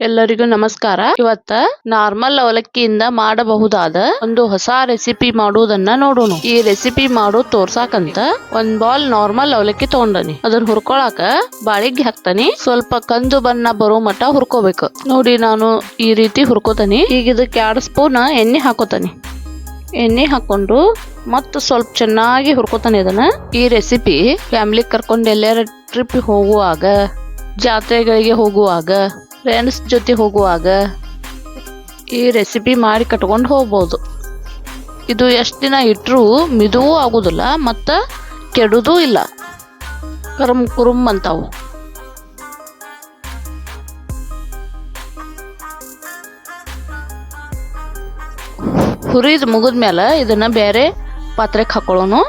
ಎಲ್ಲರಿಗೂ ನಮಸ್ಕಾರ. ಇವತ್ತ ನಾರ್ಮಲ್ ಅವಲಕ್ಕಿಯಿಂದ ಮಾಡಬಹುದಾದ ಒಂದು ಹೊಸ ರೆಸಿಪಿ ಮಾಡುವುದನ್ನ ನೋಡೋಣ. ಈ ರೆಸಿಪಿ ಮಾಡು ತೋರ್ಸಾಕಂತ ಒಂದ್ ಬಾಲ್ ನಾರ್ಮಲ್ ಅವಲಕ್ಕಿ ತಗೊಂಡನಿ. ಅದನ್ನ ಹುರ್ಕೊಳಾಕ ಬಾಳಿಗೆ ಹಾಕ್ತಾನಿ. ಸ್ವಲ್ಪ ಕಂದು ಬಣ್ಣ ಬರೋ ಮಟ್ಟ ಹುರ್ಕೋಬೇಕು. ನೋಡಿ ನಾನು ಈ ರೀತಿ ಹುರ್ಕೋತಾನಿ. ಈಗ ಇದಕ್ಕೆ ಎರಡು ಸ್ಪೂನ್ ಎಣ್ಣೆ ಹಾಕೋತಾನಿ. ಎಣ್ಣೆ ಹಾಕೊಂಡು ಮತ್ತು ಸ್ವಲ್ಪ ಚೆನ್ನಾಗಿ ಹುರ್ಕೋತಾನೆ ಇದನ್ನ ಈ ರೆಸಿಪಿ ಫ್ಯಾಮಿಲಿ ಕರ್ಕೊಂಡು ಎಲ್ಲಾರ ಟ್ರಿಪ್ ಹೋಗುವಾಗ, ಜಾತ್ರೆಗಳಿಗೆ ಹೋಗುವಾಗ ಫ್ರೆಂಡ್ಸ್ ಜೊತೆ ಹೋಗುವಾಗ ಈ ರೆಸಿಪಿ ಮಾಡಿ ಕಟ್ಕೊಂಡು ಹೋಗ್ಬೋದು. ಇದು ಎಷ್ಟು ದಿನ ಇಟ್ಟರೂ ಮಿದುವೂ ಆಗೋದಿಲ್ಲ, ಮತ್ತು ಕೆಡೋದೂ ಇಲ್ಲ. ಕರುಮ್ ಕುರುಮ್ ಅಂತಾವು. ಹುರಿದು ಮುಗಿದ್ಮೇಲೆ ಇದನ್ನು ಬೇರೆ ಪಾತ್ರೆಗೆ ಹಾಕೊಳ್ಳೋನು.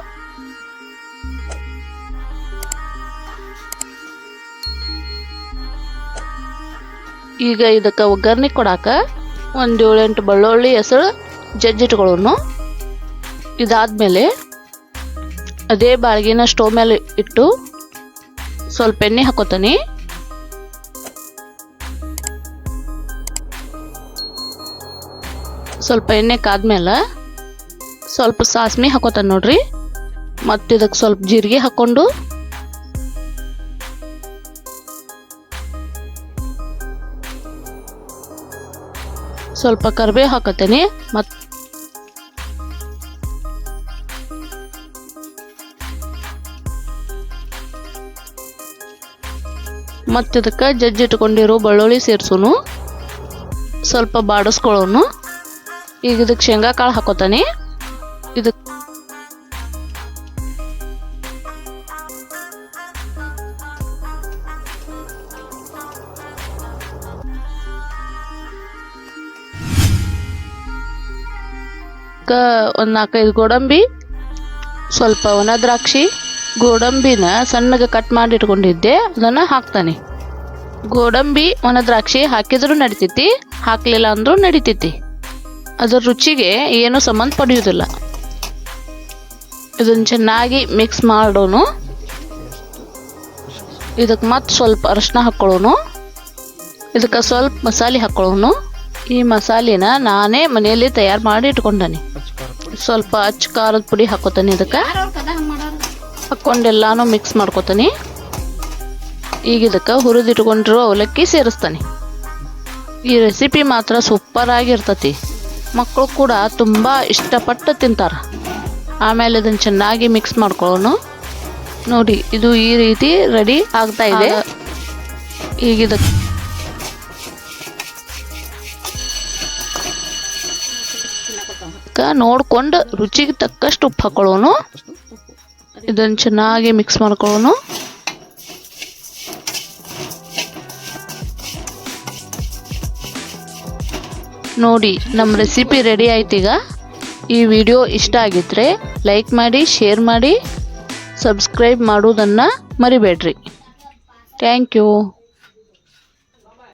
ಈಗ ಇದಕ್ಕೆ ಒಗ್ಗರಣೆ ಕೊಡಾಕ ಒಂದು ಏಳೆಂಟು ಬೆಳ್ಳುಳ್ಳಿ ಹೆಸರು ಜಜ್ಜಿಟ್ಕೊಳ್ಳೋನು. ಇದಾದ್ಮೇಲೆ ಅದೇ ಬಾಳ್ಗಿನ ಸ್ಟೋವ್ ಮೇಲೆ ಇಟ್ಟು ಸ್ವಲ್ಪ ಎಣ್ಣೆ ಹಾಕೋತಾನೆ. ಸ್ವಲ್ಪ ಎಣ್ಣೆ ಕಾದ್ಮೇಲೆ ಸ್ವಲ್ಪ ಸಾಸ್ಮಿ ಹಾಕೋತಾನೆ ನೋಡ್ರಿ. ಮತ್ತು ಇದಕ್ಕೆ ಸ್ವಲ್ಪ ಜೀರಿಗೆ ಹಾಕೊಂಡು ಸ್ವಲ್ಪ ಕರಿಬೇವು ಹಾಕತ್ತೇನೆ. ಮತ್ತೆ ಮತ್ತು ಇದಕ್ಕೆ ಜಜ್ಜಿಟ್ಕೊಂಡಿರೋ ಬೆಳ್ಳುಳ್ಳಿ ಸೇರಿಸೋನು. ಸ್ವಲ್ಪ ಬಾಡಿಸ್ಕೊಳ್ಳೋನು. ಈಗ ಇದಕ್ಕೆ ಶೇಂಗಾ ಕಾಳು ಹಾಕೋತಾನೆ. ಇದಕ್ಕೆ ಒಂದು ನಾಲ್ಕೈದು ಗೋಡಂಬಿ, ಸ್ವಲ್ಪ ಒಣ ದ್ರಾಕ್ಷಿ, ಗೋಡಂಬಿನ ಸಣ್ಣಗೆ ಕಟ್ ಮಾಡಿ ಇಟ್ಕೊಂಡಿದ್ದೆ, ಅದನ್ನು ಹಾಕ್ತಾನೆ. ಗೋಡಂಬಿ, ಒಣ ದ್ರಾಕ್ಷಿ ಹಾಕಿದ್ರೂ ನಡಿತೈತಿ, ಹಾಕಲಿಲ್ಲ ಅಂದರೂ ನಡಿತೈತಿ. ಅದರ ರುಚಿಗೆ ಏನು ಸಂಬಂಧ ಪಡೆಯೋದಿಲ್ಲ. ಇದನ್ನು ಚೆನ್ನಾಗಿ ಮಿಕ್ಸ್ ಮಾಡೋನು. ಇದಕ್ಕೆ ಮತ್ತೆ ಸ್ವಲ್ಪ ಅರಶಿನ ಹಾಕ್ಕೊಳ್ಳೋನು ಇದಕ್ಕೆ ಸ್ವಲ್ಪ ಮಸಾಲೆ ಹಾಕ್ಕೊಳ್ಳೋನು ಈ ಮಸಾಲೆನ ನಾನೇ ಮನೆಯಲ್ಲಿ ತಯಾರು ಮಾಡಿ ಇಟ್ಕೊಂಡಾನೆ. ಸ್ವಲ್ಪ ಅಚ್ಚ ಖಾರದ ಪುಡಿ ಹಾಕೋತಾನೆ ಇದಕ್ಕೆ ಹಾಕ್ಕೊಂಡೆಲ್ಲಾನು ಮಿಕ್ಸ್ ಮಾಡ್ಕೋತಾನೆ. ಈಗ ಇದಕ್ಕೆ ಹುರಿದಿಟ್ಕೊಂಡಿರೋ ಅವಲಕ್ಕಿ ಸೇರಿಸ್ತಾನೆ. ಈ ರೆಸಿಪಿ ಮಾತ್ರ ಸೂಪರ್ ಆಗಿರ್ತತಿ. ಮಕ್ಕಳು ಕೂಡ ತುಂಬ ಇಷ್ಟಪಟ್ಟು ತಿಂತಾರೆ. ಆಮೇಲೆ ಅದನ್ನು ಚೆನ್ನಾಗಿ ಮಿಕ್ಸ್ ಮಾಡ್ಕೊಳ್ಳೋನು. ನೋಡಿ ಇದು ಈ ರೀತಿ ರೆಡಿ ಆಗ್ತಾ ಇದೆ. ಈಗ ಇದಕ್ಕೆ ನೋಡ್ಕೊಂಡು ರುಚಿಗೆ ತಕ್ಕಷ್ಟು ಉಪ್ಪು ಹಾಕೊಳ್ಳೋನು. ಇದನ್ನು ಚೆನ್ನಾಗಿ ಮಿಕ್ಸ್ ಮಾಡ್ಕೊಳ್ಳೋನು. ನೋಡಿ ನಮ್ಮ ರೆಸಿಪಿ ರೆಡಿ ಆಯ್ತೀಗ ಈ ವಿಡಿಯೋ ಇಷ್ಟ ಆಗಿದ್ರೆ ಲೈಕ್ ಮಾಡಿ ಶೇರ್ ಮಾಡಿ ಸಬ್ಸ್ಕ್ರೈಬ್ ಮಾಡೋದನ್ನು ಮರಿಬೇಡ್ರಿ. Thank you